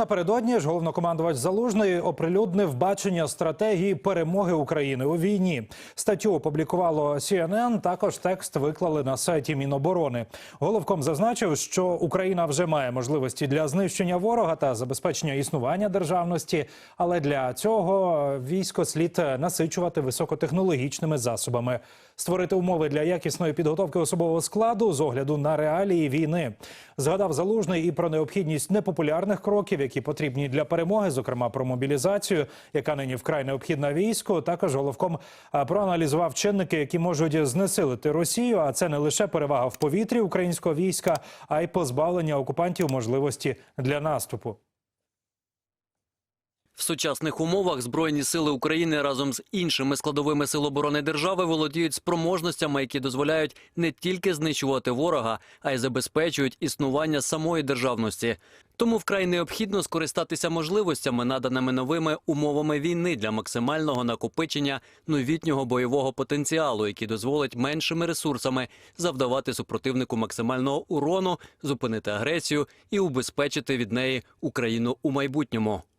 Напередодні ж головнокомандувач Залужний оприлюднив бачення стратегії перемоги України у війні. Статтю опублікувало CNN, Також текст виклали на сайті Міноборони. Головком зазначив, що Україна вже має можливості для знищення ворога та забезпечення існування державності, але для цього військо слід насичувати високотехнологічними засобами, створити умови для якісної підготовки особового складу з огляду на реалії війни. Згадав залужний і про необхідність непопулярних кроків, які потрібні для перемоги, зокрема про мобілізацію, яка нині вкрай необхідна війську. Також головком проаналізував чинники, які можуть знесилити Росію. А це не лише перевага в повітрі українського війська, а й позбавлення окупантів можливості для наступу. В сучасних умовах Збройні сили України разом з іншими складовими сил оборони держави володіють спроможностями, які дозволяють не тільки знищувати ворога, а й забезпечують існування самої державності. Тому вкрай необхідно скористатися можливостями, наданими новими умовами війни для максимального накопичення новітнього бойового потенціалу, який дозволить меншими ресурсами завдавати супротивнику максимального урону, зупинити агресію і убезпечити від неї Україну у майбутньому.